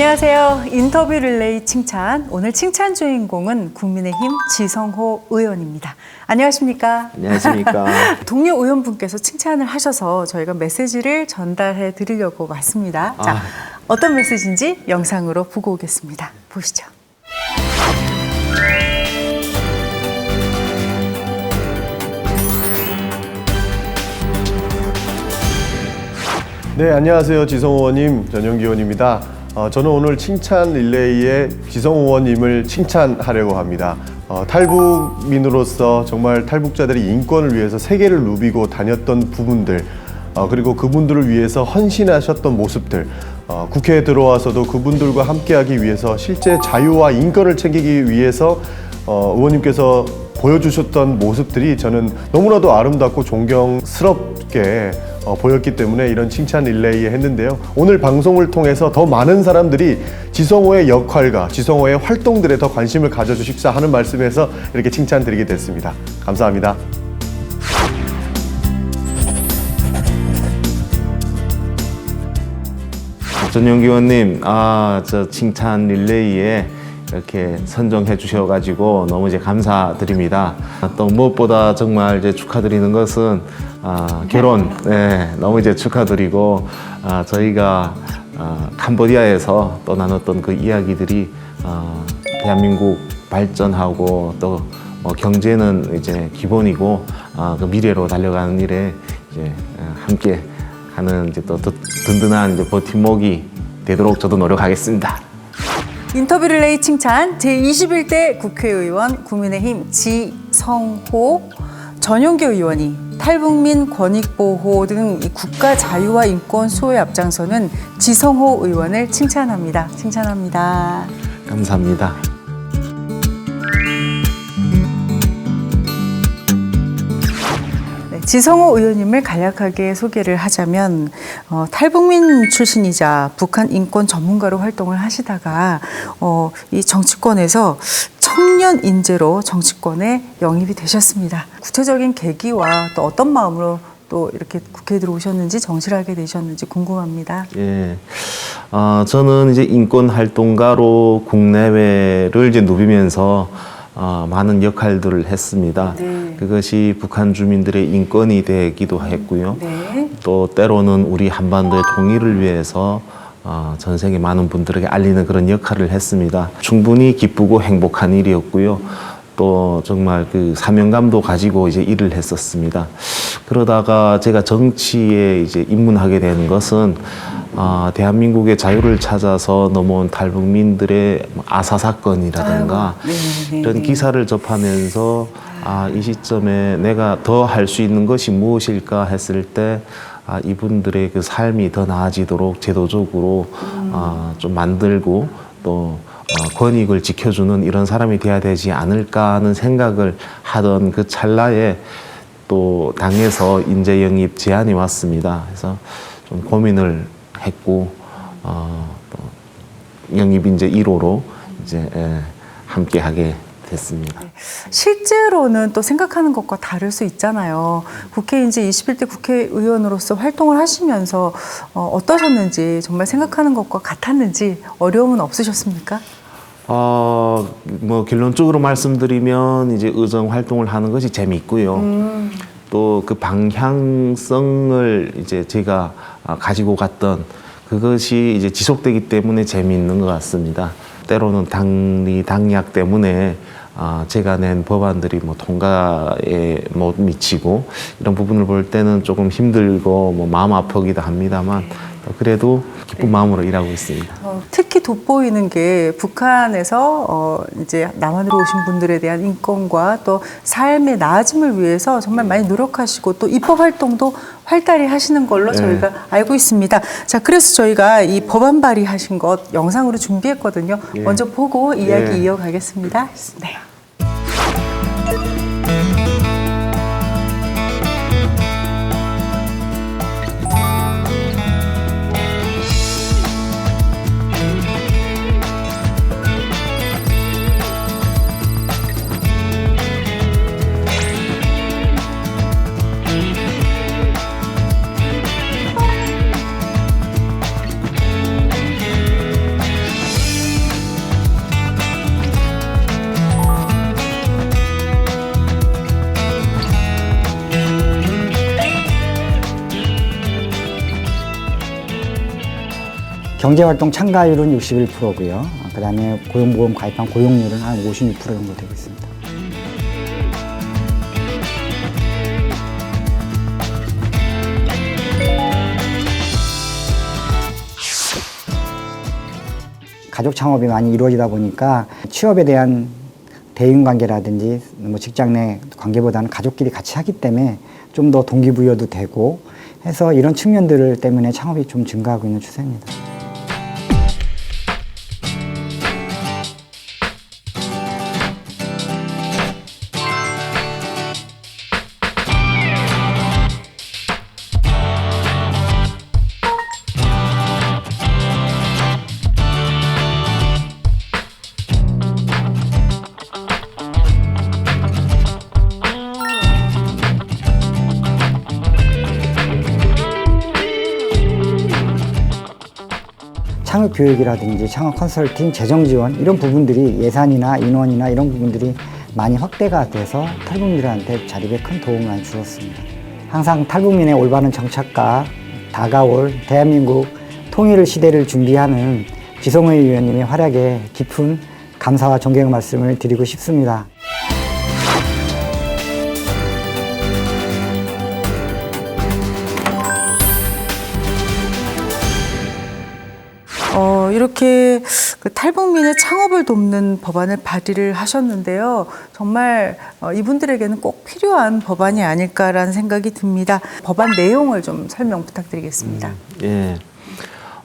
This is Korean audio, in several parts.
안녕하세요. 인터뷰 릴레이 칭찬. 오늘 칭찬 주인공은 국민의힘 지성호 의원입니다. 안녕하십니까? 안녕하십니까. 동료 의원분께서 칭찬을 하셔서 저희가 메시지를 전달해 드리려고 왔습니다. 자, 아. 어떤 메시지인지 영상으로 보고 오겠습니다. 보시죠. 네, 안녕하세요. 지성호 의원님, 전용기 의원입니다. 어, 저는 오늘 칭찬 릴레이에 지성호 의원님을 칭찬하려고 합니다. 어, 탈북민으로서 정말 탈북자들의 인권을 위해서 세계를 누비고 다녔던 부분들, 어, 그리고 그분들을 위해서 헌신하셨던 모습들, 어, 국회에 들어와서도 그분들과 함께하기 위해서 실제 자유와 인권을 챙기기 위해서 어, 의원님께서 보여주셨던 모습들이 저는 너무나도 아름답고 존경스럽게 어, 보였기 때문에 이런 칭찬 릴레이 했는데요. 오늘 방송을 통해서 더 많은 사람들이 지성호의 역할과 지성호의 활동들에 더 관심을 가져주십사 하는 말씀에서 이렇게 칭찬드리게 됐습니다. 감사합니다. 전용기 의원님, 아, 저 칭찬 릴레이에 이렇게 선정해 주셔가지고 너무 이제 감사드립니다. 또 무엇보다 정말 이제 축하드리는 것은 아, 결혼, 네, 너무 이제 축하드리고 아, 저희가 아, 캄보디아에서 또 나눴던 그 이야기들이 아, 대한민국 발전하고 또 뭐 경제는 이제 기본이고 아, 그 미래로 달려가는 일에 이제 아, 함께 하는 이제 또 든- 든든한 이제 버팀목이 되도록 저도 노력하겠습니다. 인터뷰 릴레이 칭찬 제21대 국회의원 국민의힘 지성호 전용기 의원이 탈북민 권익보호 등이 국가 자유와 인권 수호에 앞장서는 지성호 의원을 칭찬합니다. 칭찬합니다. 감사합니다. 지성호 의원님을 간략하게 소개를 하자면 어, 탈북민 출신이자 북한 인권 전문가로 활동을 하시다가 어, 이 정치권에서 청년 인재로 정치권에 영입이 되셨습니다. 구체적인 계기와 또 어떤 마음으로 또 이렇게 국회에 들어오셨는지 정치하게 되셨는지 궁금합니다. 예. 어, 저는 이제 인권 활동가로 국내외를 이제 누비면서 어, 많은 역할들을 했습니다. 네. 그것이 북한 주민들의 인권이 되기도 했고요. 네. 또 때로는 우리 한반도의 통일을 위해서 어, 전 세계 많은 분들에게 알리는 그런 역할을 했습니다. 충분히 기쁘고 행복한 일이었고요. 또 정말 그 사명감도 가지고 이제 일을 했었습니다. 그러다가 제가 정치에 이제 입문하게 된 것은 아, 대한민국의 자유를 찾아서 넘어온 탈북민들의 뭐 아사 사건이라든가 아이고, 네, 네, 이런 네. 기사를 접하면서 아, 이 시점에 내가 더 할 수 있는 것이 무엇일까 했을 때 아, 이분들의 그 삶이 더 나아지도록 제도적으로 아, 좀 만들고 또 어, 권익을 지켜주는 이런 사람이 돼야 되지 않을까 하는 생각을 하던 그 찰나에 또 당에서 인재 영입 제안이 왔습니다. 그래서 좀 고민을 했고 어, 또 영입 이제 1호로 이제 예, 함께 하게 됐습니다. 실제로는 또 생각하는 것과 다를 수 있잖아요. 국회 이제 21대 국회의원으로서 활동을 하시면서 어, 어떠셨는지 정말 생각하는 것과 같았는지 어려움은 없으셨습니까? 어, 뭐 결론적으로 말씀드리면 이제 의정 활동을 하는 것이 재미있고요. 또그 방향성을 이제 제가 아, 가지고 갔던 그것이 이제 지속되기 때문에 재미있는 것 같습니다. 때로는 당리 당약 때문에 아, 제가 낸 법안들이 뭐 통과에 못 미치고 이런 부분을 볼 때는 조금 힘들고 뭐 마음 아프기도 합니다만 그래도 기쁜 마음으로 일하고 있습니다. 어, 특히 돋보이는 게 북한에서 어, 이제 남한으로 오신 분들에 대한 인권과 또 삶의 나아짐을 위해서 정말 많이 노력하시고 또 입법 활동도 활달히 하시는 걸로 네. 저희가 알고 있습니다. 자, 그래서 저희가 이 법안 발의하신 것 영상으로 준비했거든요. 예. 먼저 보고 이야기 예. 이어가겠습니다. 네. 경제활동 참가율은 61%고요. 그 다음에 고용보험 가입한 고용률은 한 56% 정도 되고 있습니다. 가족 창업이 많이 이루어지다 보니까 취업에 대한 대인 관계라든지 뭐 직장 내 관계보다는 가족끼리 같이 하기 때문에 좀 더 동기부여도 되고 해서 이런 측면들 때문에 창업이 좀 증가하고 있는 추세입니다. 창업 교육이라든지 창업 컨설팅, 재정 지원 이런 부분들이 예산이나 인원이나 이런 부분들이 많이 확대가 돼서 탈북민들한테 자립에 큰 도움을 많이 주었습니다. 항상 탈북민의 올바른 정착과 다가올 대한민국 통일 시대를 준비하는 지성의 위원님의 활약에 깊은 감사와 존경의 말씀을 드리고 싶습니다. 어, 이렇게 그 탈북민의 창업을 돕는 법안을 발의를 하셨는데요. 정말 어, 이분들에게는 꼭 필요한 법안이 아닐까라는 생각이 듭니다. 법안 내용을 좀 설명 부탁드리겠습니다. 예.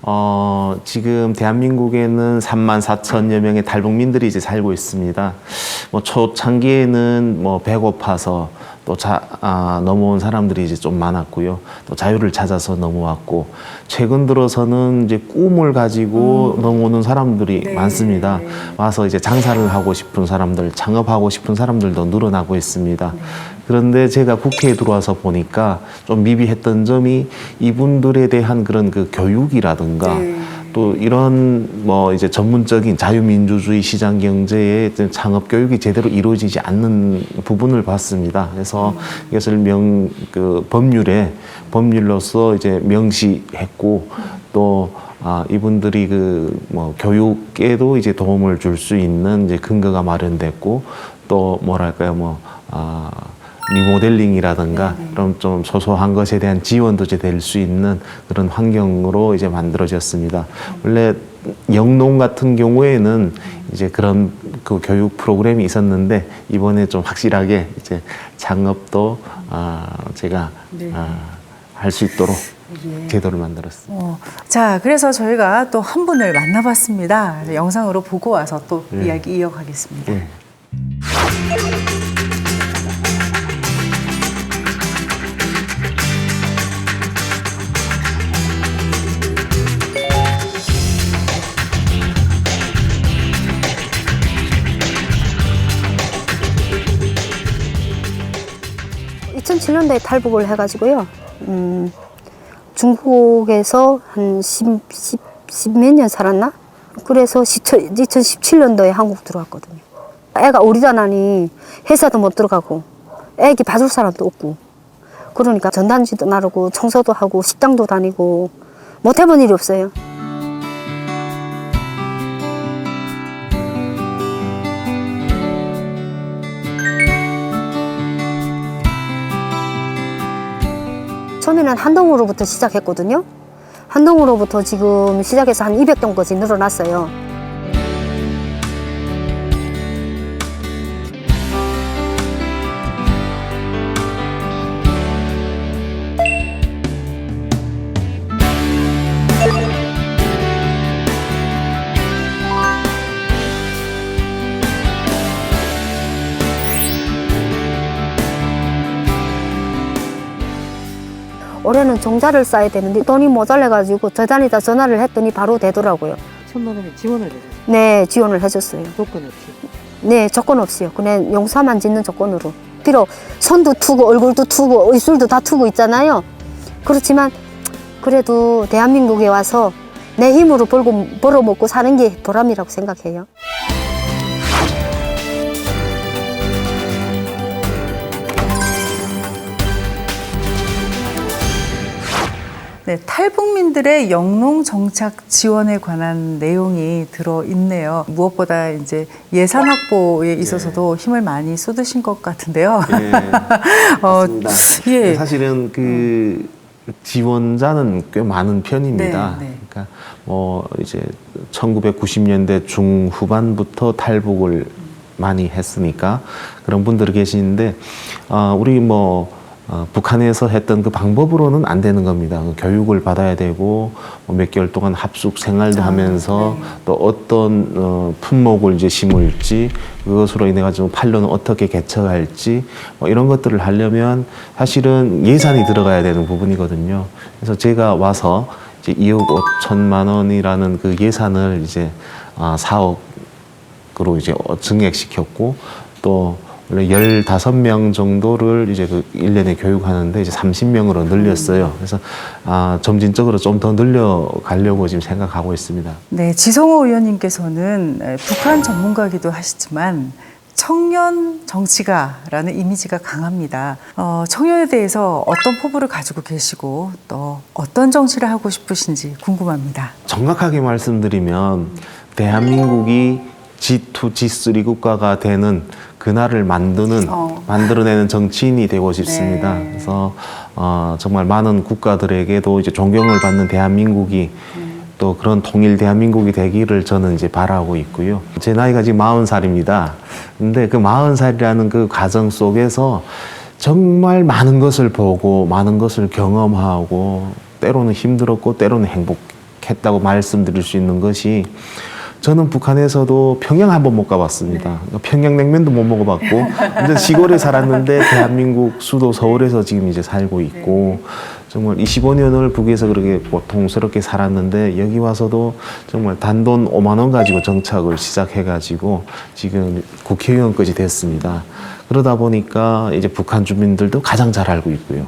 어, 지금 대한민국에는 3만 4천여 명의 탈북민들이 이제 살고 있습니다. 뭐 초창기에는 뭐 배고파서 또 자, 아, 넘어온 사람들이 이제 좀 많았고요. 또 자유를 찾아서 넘어왔고, 최근 들어서는 이제 꿈을 가지고 넘어오는 사람들이 네. 많습니다. 와서 이제 장사를 하고 싶은 사람들, 창업하고 싶은 사람들도 늘어나고 있습니다. 그런데 제가 국회에 들어와서 보니까 좀 미비했던 점이 이분들에 대한 그런 그 교육이라든가 네. 또 이런 뭐 이제 전문적인 자유민주주의 시장 경제의 창업 교육이 제대로 이루어지지 않는 부분을 봤습니다. 그래서 이것을 명 그 법률에 법률로서 이제 명시했고 또 아, 이분들이 그 뭐 교육에도 이제 도움을 줄 수 있는 이제 근거가 마련됐고 또 뭐랄까요 뭐 아, 리모델링이라든가 그런 좀 소소한 것에 대한 지원도 이제 될수 있는 그런 환경으로 이제 만들어졌습니다. 원래 영농 같은 경우에는 이제 그런 그 교육 프로그램이 있었는데 이번에 좀 확실하게 이제 창업도 아 제가 네. 아, 할 수 있도록 제도를 만들었습니다. 어, 자, 그래서 저희가 또 한 분을 만나봤습니다. 영상으로 보고 와서 또 네. 이야기 이어가겠습니다. 예. 2007년도에 탈북을 해가지고요. 음, 중국에서 한 10, 10, 10몇 년 살았나? 그래서 2017년도에 한국 들어왔거든요. 애가 어리다나니 회사도 못 들어가고 애기 봐줄 사람도 없고 그러니까 전단지도 나르고 청소도 하고 식당도 다니고 못 해본 일이 없어요. 처음에는 한동으로부터 시작했거든요. 한동으로부터 지금 시작해서 한 200동까지 늘어났어요. 올해는 종자를 쌓아야 되는데 돈이 모자라가지고 저단에다 전화를 했더니 바로 되더라고요. 천만 원에 지원을 해줬어요. 네, 지원을 해줬어요. 조건 없이. 네, 조건 없이요. 그냥 용사만 짓는 조건으로. 비록 손도 투고 얼굴도 투고 의술도 다 투고 있잖아요. 그렇지만 그래도 대한민국에 와서 내 힘으로 벌고 벌어먹고 사는 게 보람이라고 생각해요. 네, 탈북민들의 영농 정착 지원에 관한 내용이 들어 있네요. 무엇보다 이제 예산 확보에 있어서도 힘을 많이 쏟으신 것 같은데요. 예, 어, 맞습니다. 예. 사실은 그 지원자는 꽤 많은 편입니다. 네, 네. 그러니까 뭐 이제 1990년대 중후반부터 탈북을 많이 했으니까 그런 분들이 계시는데 아 우리 뭐 어, 북한에서 했던 그 방법으로는 안 되는 겁니다. 그 교육을 받아야 되고 뭐몇 개월 동안 합숙 생활도 하면서 또 어떤 어, 품목을 이제 심을지 그것으로 인해 가지고 판로는 어떻게 개척할지 뭐 이런 것들을 하려면 사실은 예산이 들어가야 되는 부분이거든요. 그래서 제가 와서 이제 2억 5천만 원이라는 그 예산을 이제 아, 4억으로 이제 어, 증액시켰고 또 원래 15명 정도를 이제 그 1년에 교육하는데 이제 30명으로 늘렸어요. 그래서 아, 점진적으로 좀 더 늘려가려고 지금 생각하고 있습니다. 네, 지성호 의원님께서는 에, 북한 전문가기도 하시지만 청년 정치가라는 이미지가 강합니다. 어, 청년에 대해서 어떤 포부를 가지고 계시고 또 어떤 정치를 하고 싶으신지 궁금합니다. 정확하게 말씀드리면 대한민국이 G2, G3 국가가 되는 그날을 만드는 어. 만들어내는 정치인이 되고 싶습니다. 네. 그래서 어, 정말 많은 국가들에게도 이제 존경을 받는 대한민국이 또 그런 통일 대한민국이 되기를 저는 이제 바라고 있고요. 제 나이가 지금 마흔 살입니다. 근데 그 마흔 살이라는 그 과정 속에서 정말 많은 것을 보고 많은 것을 경험하고 때로는 힘들었고 때로는 행복했다고 말씀드릴 수 있는 것이 저는 북한에서도 평양 한 번 못 가봤습니다. 평양 냉면도 못 먹어봤고, 근데 시골에 살았는데 대한민국 수도 서울에서 지금 이제 살고 있고, 정말 25년을 북에서 그렇게 고통스럽게 살았는데 여기 와서도 정말 단돈 5만 원 가지고 정착을 시작해가지고 지금 국회의원까지 됐습니다. 그러다 보니까 이제 북한 주민들도 가장 잘 알고 있고요.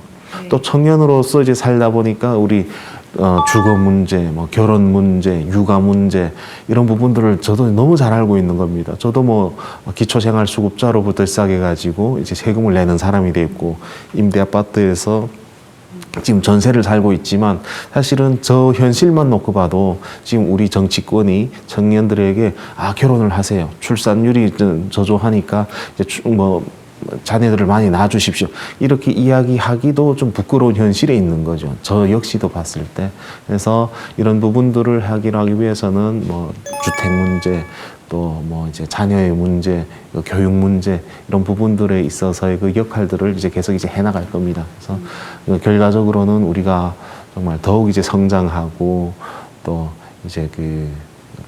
또 청년으로서 이제 살다 보니까 우리 어, 주거 문제, 뭐 결혼 문제, 육아 문제 이런 부분들을 저도 너무 잘 알고 있는 겁니다. 저도 뭐 기초생활수급자로부터 시작해 가지고 이제 세금을 내는 사람이 됐고 임대 아파트에서 지금 전세를 살고 있지만 사실은 저 현실만 놓고 봐도 지금 우리 정치권이 청년들에게 아 결혼을 하세요 출산율이 좀 저조하니까 이제 주- 뭐 자녀들을 많이 낳아주십시오. 이렇게 이야기하기도 좀 부끄러운 현실에 있는 거죠. 저 역시도 봤을 때. 그래서 이런 부분들을 해결하기 위해서는 뭐 주택 문제 또 뭐 이제 자녀의 문제, 그 교육 문제 이런 부분들에 있어서의 그 역할들을 이제 계속 이제 해나갈 겁니다. 그래서 그 결과적으로는 우리가 정말 더욱 이제 성장하고 또 이제 그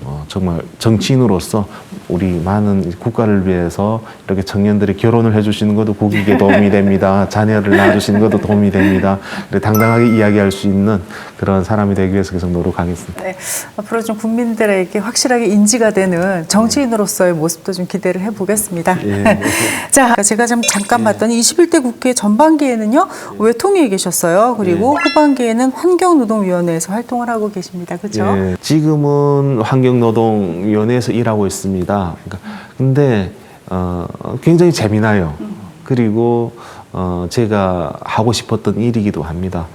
어, 정말 정치인으로서 우리 많은 국가를 위해서 이렇게 청년들이 결혼을 해주시는 것도 국익에 도움이 됩니다. 자녀를 낳아주시는 것도 도움이 됩니다. 당당하게 이야기할 수 있는 그런 사람이 되기 위해서 계속 노력하겠습니다. 네, 앞으로 좀 국민들에게 확실하게 인지가 되는 정치인으로서의 모습도 좀 기대를 해보겠습니다. 자, 제가 좀 잠깐 봤더니 21대 국회 전반기에는요 외통위에 계셨어요. 그리고 후반기에는 환경노동위원회에서 활동을 하고 계십니다. 그렇죠? 예, 지금은 환 경노동위원회에서 일하고 있습니다. 그러니까 근데 어, 굉장히 재미나요. 그리고 어, 제가 하고 싶었던 일이기도 합니다.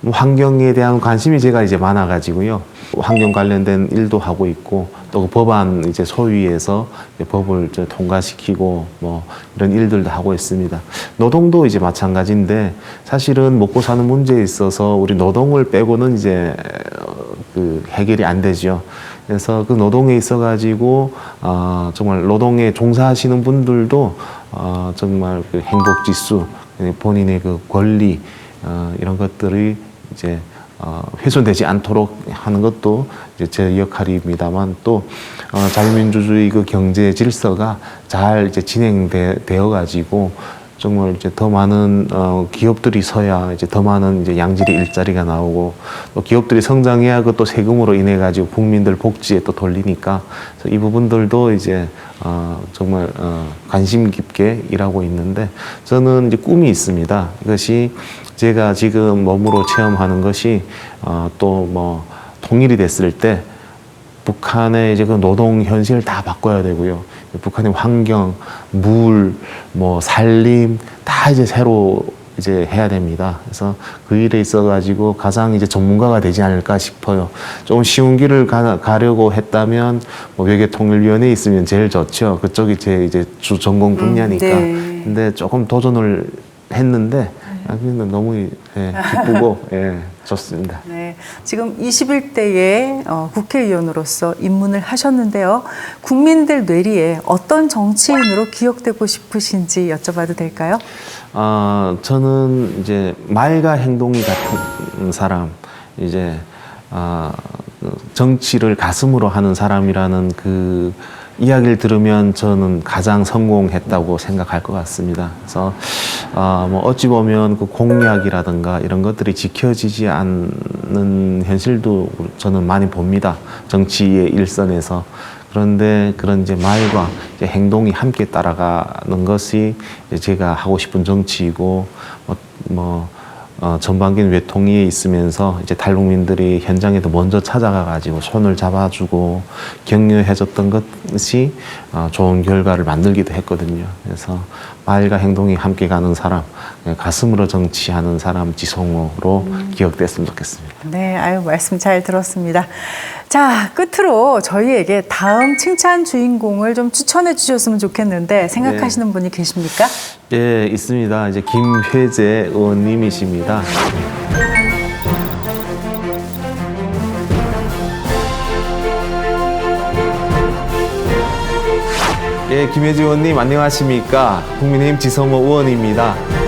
뭐 환경에 대한 관심이 제가 이제 많아가지고요. 환경 관련된 일도 하고 있고 또그 법안 이제 소위에서 법을 이제 통과시키고 뭐 이런 일들도 하고 있습니다. 노동도 이제 마찬가지인데 사실은 먹고 사는 문제에 있어서 우리 노동을 빼고는 이제 어, 그 해결이 안 되죠. 그래서 그 노동에 있어 가지고 아 정말 노동에 종사하시는 분들도 아 정말 그 행복 지수, 본인의 그 권리 어, 이런 것들이 이제 어, 훼손되지 않도록 하는 것도 이제 제 역할입니다만 또 어, 자유민주주의 그 경제 질서가 잘 이제 진행되어 가지고 정말 이제 더 많은 어, 기업들이 서야 이제 더 많은 이제 양질의 일자리가 나오고 또 기업들이 성장해야 그또 세금으로 인해 가지고 국민들 복지에 또 돌리니까 그래서 이 부분들도 이제 어, 정말 어, 관심 깊게 일하고 있는데 저는 이제 꿈이 있습니다. 이것이 제가 지금 몸으로 체험하는 것이 어, 또뭐 통일이 됐을 때 북한의 이제 그 노동 현실을 다 바꿔야 되고요. 북한의 환경, 물, 뭐 산림 다 이제 새로 이제 해야 됩니다. 그래서 그 일에 있어 가지고 가장 이제 전문가가 되지 않을까 싶어요. 좀 쉬운 길을 가, 가려고 했다면 뭐 외교통일위원회에 있으면 제일 좋죠. 그쪽이 제 이제 주 전공 분야니까. 네. 근데 조금 도전을 했는데 아, 근데 너무 예, 기쁘고 예, 좋습니다. 네, 지금 21대의 어, 국회의원으로서 입문을 하셨는데요. 국민들 뇌리에 어떤 정치인으로 기억되고 싶으신지 여쭤봐도 될까요? 아, 저는 이제 말과 행동이 같은 사람, 이제 아, 그 정치를 가슴으로 하는 사람이라는 그 이야기를 들으면 저는 가장 성공했다고 생각할 것 같습니다. 그래서 아, 뭐 어찌 보면 그 공약이라든가 이런 것들이 지켜지지 않는 현실도 저는 많이 봅니다. 정치의 일선에서. 그런데 그런 이제 말과 이제 행동이 함께 따라가는 것이 제가 하고 싶은 정치이고 뭐, 뭐 어, 전반기는 외통위에 있으면서 이제 탈북민들이 현장에도 먼저 찾아가 가지고 손을 잡아주고 격려해줬던 것이 어, 좋은 결과를 만들기도 했거든요. 그래서 말과 행동이 함께 가는 사람, 예, 가슴으로 정치하는 사람 지성호로 기억됐으면 좋겠습니다. 네, 아유, 말씀 잘 들었습니다. 자, 끝으로 저희에게 다음 칭찬 주인공을 좀 추천해 주셨으면 좋겠는데 생각하시는 분이 계십니까? 예, 있습니다. 이제 김회재 의원님이십니다. 예, 김혜지 의원님 안녕하십니까? 국민의힘 지성호 의원입니다.